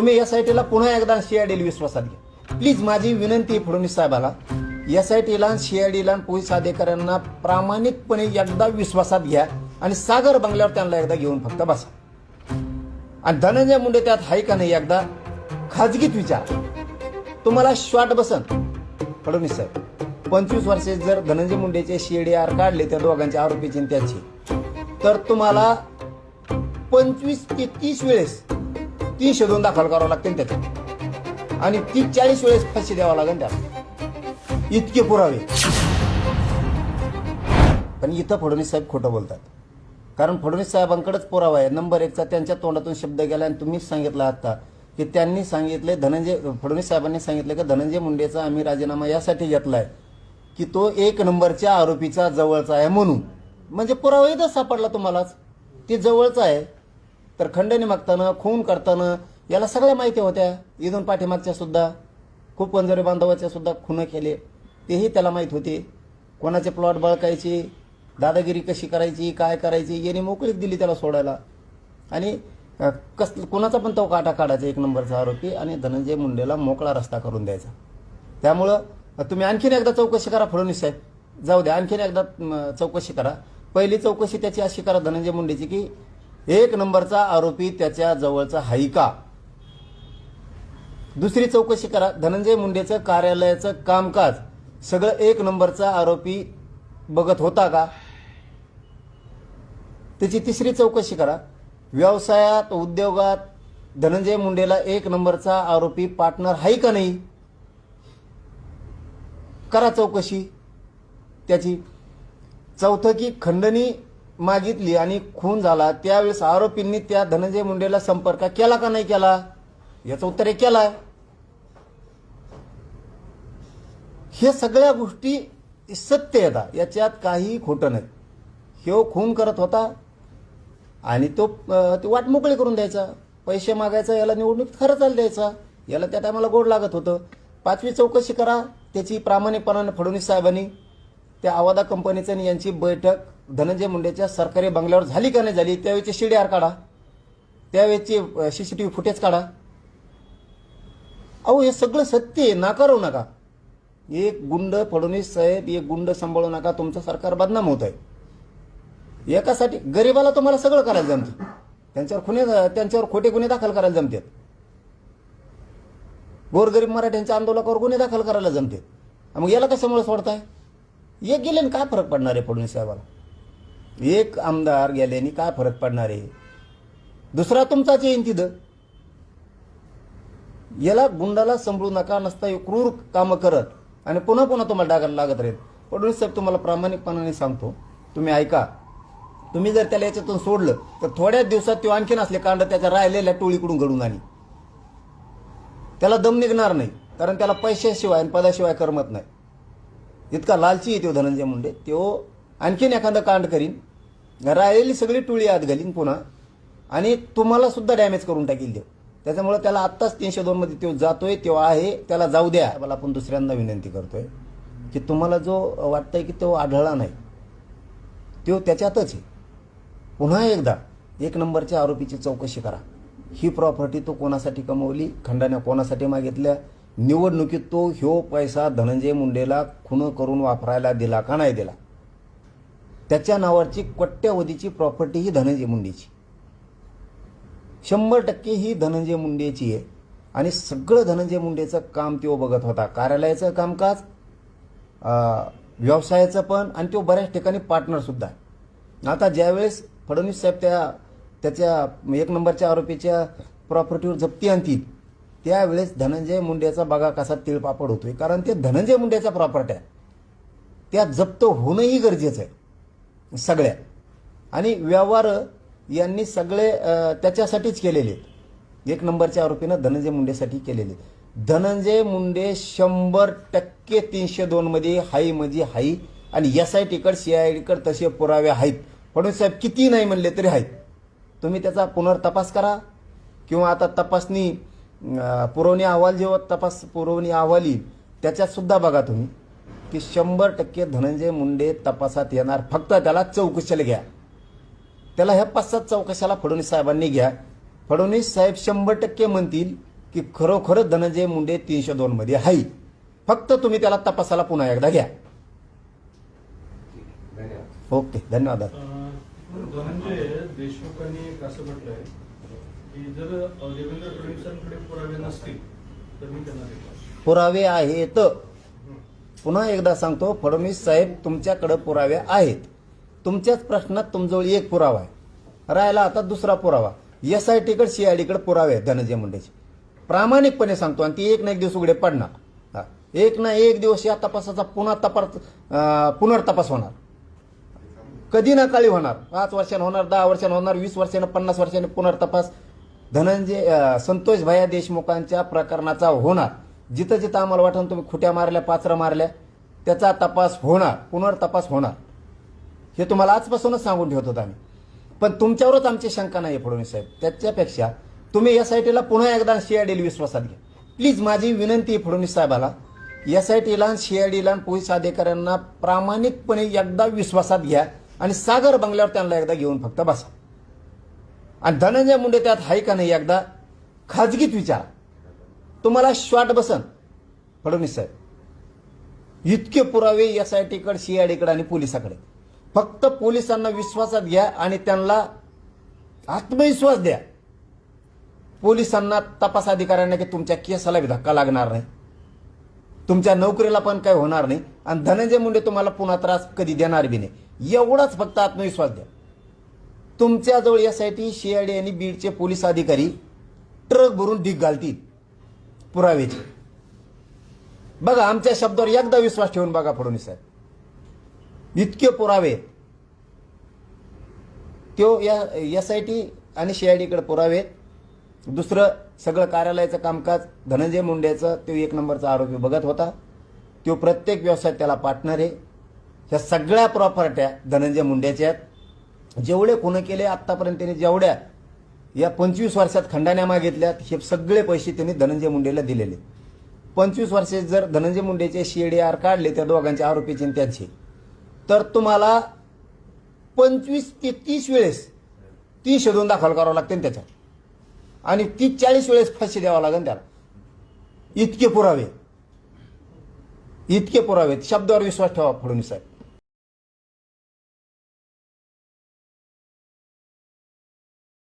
तुम्ही S I टीला पुन्हा एकदा सीआयडीला विश्वासात घ्या. प्लीज माझी विनंती आहे फडणवीस साहेबाला. एस आय टीला सीआयडीला पोलीस अधिकाऱ्यांना प्रामाणिकपणे एकदा विश्वासात घ्या आणि सागर बंगल्यावर त्यांना एकदा घेऊन फक्त बसा. आणि धनंजय मुंडे त्यात हाय का नाही एकदा खाजगीत विचार. तुम्हाला श्वाट बसन. फडणवीस साहेब पंचवीस वर्षे जर धनंजय मुंडेचे सीएडीआर काढले त्या दोघांच्या आरोपीचे आणि त्याचे तर तुम्हाला पंचवीस ते तीस वेळेस तीनशे दोन दाखल करावं लागतील त्याच्यात आणि ती चाळीस वेळेस फाशी द्यावं लागेल त्याला. इतके पुरावे. पण इथं फडणवीस साहेब खोटं बोलतात. कारण फडणवीस साहेबांकडेच पुरावा आहे. नंबर एकचा त्यांच्या तोंडातून शब्द गेला आणि तुम्हीच सांगितलं आता की त्यांनी सांगितले धनंजय फडणवीस साहेबांनी सांगितलं की धनंजय मुंडेचा आम्ही राजीनामा यासाठी घेतलाय. की तो एक नंबरच्या आरोपीचा जवळचा आहे म्हणून. म्हणजे पुरावा तर सापडला तुम्हालाच. ते जवळचा आहे. तर खंडणी मागताना खून करताना याला सगळ्या माहिती होत्या. इथून पाठीमागच्या सुद्धा खूप वंजारी बांधवाच्या सुद्धा खुनं केले. तेही त्याला माहीत होते. कोणाचे प्लॉट बळकायचे दादागिरी कशी करायची काय करायची याने मोकळीक दिली त्याला सोडायला. आणि कस कोणाचा पण तो काटा काढायचा एक नंबरचा आरोपी आणि धनंजय मुंडेला मोकळा रस्ता करून द्यायचा. त्यामुळं तुम्ही आणखीन एकदा चौकशी करा फडणवीस साहेब. जाऊ द्या आणखीन एकदा चौकशी करा. पहिली चौकशी त्याची अशी करा धनंजय मुंडेची की एक नंबरचा आरोपी त्याच्या जवळचा हायका. दुसरी चौकशी करा. धनंजय मुंडेचं कार्यालयाचं कामकाज. सगळं एक नंबरचा आरोपी बघत होता का? त्याची तिसरी चौकशी करा. व्यवसायात उद्योगात धनंजय मुंडेला एक नंबरचा आरोपी पार्टनर आहे का नाही? करा चौकशी. त्याची चौथं की खंडणी मागितली आणि खून झाला त्यावेळेस आरोपींनी त्या धनंजय मुंडेला संपर्क केला का नाही केला? याचं उत्तर हे केलाय. हे सगळ्या गोष्टी सत्य येतात याच्यात काही खोटं नाही. ह्यो खून करत होता आणि तो ती वाट मोकळी करून द्यायचा. पैसे मागायचा याला निवडणूक खरं चाल द्यायचा. याला त्या टायमाला गोड लागत होतं. पाचवी चौकशी करा त्याची प्रामाणिकपणाने फडणवीस साहेबांनी त्या आवादा कंपनीचं आणि यांची बैठक धनंजय मुंडेच्या सरकारी बंगल्यावर झाली का नाही झाली त्यावेळेची आर काढा. त्यावेळचे C C T V footage काढा. अहो हे सगळं सत्य आहे नाकारू नका. एक गुंड फडणवीस साहेब एक गुंड सांभाळू नका तुमचं सरकार बदनाम होत आहे. एकासाठी गरिबाला तुम्हाला सगळं करायला जमते. त्यांच्यावर खुने त्यांच्यावर खोटे गुन्हे दाखल करायला जमतात. गोरगरीब मराठ्यांच्या आंदोलकावर गुन्हे दाखल करायला जमते मग याला कशामुळे सोडताय? एक गेल्याने काय फरक पडणार आहे फडणवीस साहेबाला? एक आमदार गेल्याने काय फरक पडणार आहे? दुसरा तुमचाच येईन तिथं याला गुंडाला संभळू नका नसता हे क्रूर कामं करत. आणि पुन्हा पुन्हा तुम्हाला डागायला लागत राहील. फडणवीस साहेब तुम्हाला प्रामाणिकपणाने सांगतो. तुम्ही ऐका. तुम्ही जर त्याला याच्यातून सोडलं तर थोड्याच दिवसात तो आणखीन असले कांड त्याच्या राहिलेल्या टोळीकडून घडून आली. त्याला दम निघणार नाही कारण त्याला पैशाशिवाय आणि पदाशिवाय करमत नाही. इतका लालची येतो तो धनंजय मुंडे. तो आणखीन एखादं कांड करीन. राहिलेली सगळी टोळी आत घालीन पुन्हा. आणि तुम्हाला सुद्धा डॅमेज करून टाकील देव त्याच्यामुळे त्याला आत्ताच तीनशे दोन मध्ये तो जातोय तो आहे त्याला जाऊ द्या. मला आपण दुसऱ्यांदा विनंती करतोय की तुम्हाला जो वाटतंय की तो आढळला नाही तो त्याच्यातच आहे. पुन्हा एकदा एक नंबरच्या आरोपीची चौकशी करा. ही प्रॉपर्टी तो कोणासाठी कमवली खंडाने कोणासाठी मागितल्या निवडणुकीत तो ह्यो पैसा धनंजय मुंडेला खुनं करून वापरायला दिला का नाही दिला? त्याच्या नावाची कोट्यावधीची प्रॉपर्टी ही धनंजय मुंडेची. शंभर टक्के ही धनंजय मुंडेची आहे. आणि सगळं धनंजय मुंडेचं काम तो बघत होता. कार्यालयाचं कामकाज व्यवसायाचं पण आणि तो बऱ्याच ठिकाणी पार्टनरसुद्धा आहे. आता ज्यावेळेस फडणवीस साहेब त्या त्याच्या एक नंबरच्या आरोपीच्या प्रॉपर्टीवर जप्ती आणतील त्यावेळेस धनंजय मुंडेचा बघा कसा तिळपापड होतोय. कारण ते धनंजय मुंडेचा प्रॉपर्टी आहे. त्या जप्त होणंही गरजेचं आहे. सगळ्या. आणि व्यवहार यांनी सगळे त्याच्यासाठीच केलेले आहेत. एक नंबरच्या आरोपीनं धनंजय मुंडेसाठी केलेले धनंजय मुंडे शंभर टक्के तीनशे दोनमध्ये हाई म्हणजे हाई आणि एस आय टीकड सी आय टीकड तसे पुरावे आहेत. फडणवीस साहेब किती नाही म्हणले तरी आहेत. तुम्ही त्याचा पुनर्तपास करा. किंवा आता तपासणी पुरवणी अहवाल जेव्हा तपास पुरवणी अहवाल येईल त्याच्यात सुद्धा बघा तुम्ही. की शंभर टक्के धनंजय मुंडे तपासात येणार. फक्त त्याला चौकशीला घ्या. त्याला ह्या पाच सात चौकशाला फडणवीस साहेबांनी घ्या. फडणवीस साहेब शंभर टक्के म्हणतील की खरोखरच धनंजय मुंडे तीनशे दोन मध्ये आहे. फक्त तुम्ही त्याला तपासाला पुन्हा एकदा घ्या. ओके धन्यवाद. धनंजय देशमुखांनी एक असं म्हटलंय की जर देवेंद्र फडणवीसांकडे पुरावे नसतील तर मी त्यांना पुरावे आहेत. पुन्हा एकदा सांगतो फडणवीस साहेब तुमच्याकडे पुरावे आहेत. तुमच्याच प्रश्नात तुमजवळ एक पुरावा आहे. राहिला आता दुसरा पुरावा. एस आय टीकडे सी आय डीकडे पुरावे आहेत धनंजय मुंडेचे. प्रामाणिकपणे सांगतो आणि ती एक ना एक दिवस उघडे पडणार. एक ना एक दिवस या तपासाचा पुन्हा तपास पुनर्तपास होणार. कधी ना काळी होणार. पाच वर्षानं होणार दहा वर्षानं होणार वीस वर्षानं पन्नास वर्षाने पुनर्तपास. धनंजय संतोष भाया देशमुखांच्या प्रकरणाचा होणार. जिथं जिथं आम्हाला वाटून तुम्ही खुट्या मारल्या पाचरं मारल्या त्याचा तपास होणार पुनर्तपास होणार. हे तुम्हाला आजपासूनच सांगून ठेवत होतो आम्ही. पण तुमच्यावरच आमची शंका नाही फडणवीस साहेब. त्याच्यापेक्षा तुम्ही एस आय टीला पुन्हा एकदा सीआयडीला विश्वासात घ्या. प्लीज माझी विनंती आहे फडणवीस साहेबाला एस आय टीला सीआयडीला पोलीस अधिकाऱ्यांना प्रामाणिकपणे एकदा विश्वासात घ्या आणि सागर बंगल्यावर त्यांना एकदा घेऊन फक्त बसा. आणि धनंजय मुंडे त्यात आहे का नाही एकदा खाजगीत विचारा. तुम्हाला श्वाट बसन. फडणवीस साहेब. इतके पुरावे एस आय टीकडे सीआयडीकडे आणि पोलिसाकडे. फक्त पोलिसांना विश्वासात घ्या आणि त्यांना आत्मविश्वास द्या. पोलिसांना तपास अधिकाऱ्यांना की तुमच्या केसाला धक्का लागणार नाही. तुमच्या नोकरीला पण काही होणार नाही. आणि धनंजय मुंडे तुम्हाला पुन्हा त्रास कधी देणार बी नाही. एवढाच फक्त आत्मविश्वास द्या. तुमच्याजवळ एस आय टी सीआयडी आणि बीडचे पोलीस अधिकारी ट्रक भरून ढीक घालतील. पुरावेचे बघा आमच्या शब्दावर एकदा विश्वास ठेवून बघा फडणवीस साहेब. इतके पुरावे. तो त्यो या एस आय टी आणि सीआयडीकडे पुरावे. दुसरं सगळं कार्यालयाचं कामकाज धनंजय मुंडेचं तो एक नंबरचा आरोपी बघत होता. तो प्रत्येक व्यवसायात त्याला पार्टनर आहे. ह्या सगळ्या प्रॉपर्ट्या धनंजय मुंडेच्या आहेत. जेवढे खुनं केले आत्तापर्यंत त्याने जेवढ्या या पंचवीस वर्षात खंडाण्या मागितल्यात हे सगळे पैसे त्यांनी धनंजय मुंडेला दिलेले. पंचवीस वर्षे जर धनंजय मुंडेचे सीएडीआर काढले त्या दोघांचे आरोपीचे त्यांचे तर तुम्हाला पंचवीस ते तीस वेळेस ती शोधून दाखल करावं लागते त्याच्यात. आणि तीस चाळीस वेळेस फाशी द्यावं लागेल त्याला. इतके पुरावे. इतके पुरावे. शब्दावर विश्वास ठेवा फडणवीस साहेब.